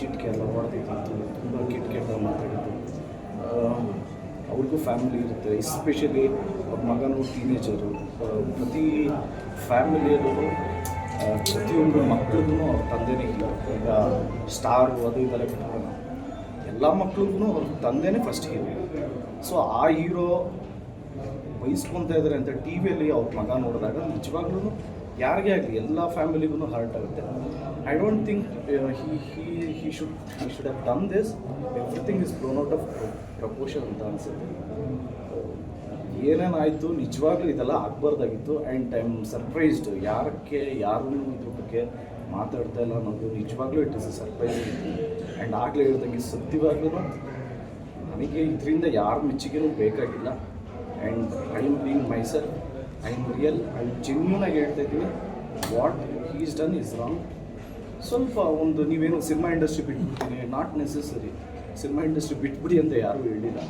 ಚಿಟ್ಕೆ ಎಲ್ಲ ಹೊಡೆದಿತ್ತು ತುಂಬ ಕೆಟ್ಟ ಮಾತಾಡಿದ್ದು. ಅವ್ರಿಗೂ ಫ್ಯಾಮಿಲಿ ಇರುತ್ತೆ. ಎಸ್ಪೆಷಲಿ ಅವ್ರ ಮಗನು ಟೀನೇಜರು ಪ್ರತಿ ಫ್ಯಾಮಿಲಿಯಲ್ಲೂ ಪ್ರತಿಯೊಬ್ಬರು ಮಕ್ಳಿಗೂ ಅವ್ರ ತಂದೆನೇ ಇಲ್ಲ ಈಗ ಸ್ಟಾರು ಅದು ಇದೆಲ್ಲ ಬಿಟ್ಕೊಂಡು ಎಲ್ಲ ಮಕ್ಳಿಗೂ ಅವ್ರ ತಂದೆನೇ ಫಸ್ಟ್ ಹೀರೋ ಸೊ ಆ ಹೀರೋ ವಹಿಸ್ಕೊತಾ ಇದ್ದಾರೆ ಅಂತ ಟಿ ವಿಯಲ್ಲಿ ಅವ್ರ ಮಗ ನೋಡಿದಾಗ ನಿಜವಾಗ್ಲೂ ಯಾರಿಗೇ ಆಗಲಿ, ಎಲ್ಲ ಫ್ಯಾಮಿಲಿಗೂ ಹರ್ಟ್ ಆಗುತ್ತೆ. I don't think he he he should he should have done this everything is blown out of proportion ಅಂತ ಅನಿಸುತ್ತೆ. ಏನೇನಾಯಿತು ನಿಜವಾಗ್ಲೂ ಇದೆಲ್ಲ ಆಗಬಾರ್ದಾಗಿತ್ತು. ಆ್ಯಂಡ್ ಐ ಆಮ್ ಸರ್ಪ್ರೈಸ್ಡ್ ಯಾರಕ್ಕೆ ಯಾರೂ ಇದ್ರ ಬಗ್ಗೆ ಮಾತಾಡ್ತಾ ಇಲ್ಲ ಅನ್ನೋದು ನಿಜವಾಗ್ಲೂ it is a surprise and ಆಗಲೇ ಹೇಳ್ದಂಗೆ ಸತ್ಯವಾಗ್ಲೂ ನನಗೆ ಇದರಿಂದ ಯಾರ ಮೆಚ್ಚುಗೆನೂ ಬೇಕಾಗಿಲ್ಲ. And I am being myself I am real I genuine ಆಗಿ ಹೇಳ್ತಾ ಇದ್ದೀನಿ. What is done is wrong ಸ್ವಲ್ಪ ಒಂದು ನೀವೇನು ಸಿನಿಮಾ ಇಂಡಸ್ಟ್ರಿ ಬಿಟ್ಬಿಡ್ತೀನಿ ನಾಟ್ ನೆಸೆಸರಿ ಸಿನಿಮಾ ಇಂಡಸ್ಟ್ರಿ ಬಿಟ್ಬಿಡಿ ಅಂತ ಯಾರೂ ಹೇಳಿಲ್ಲ.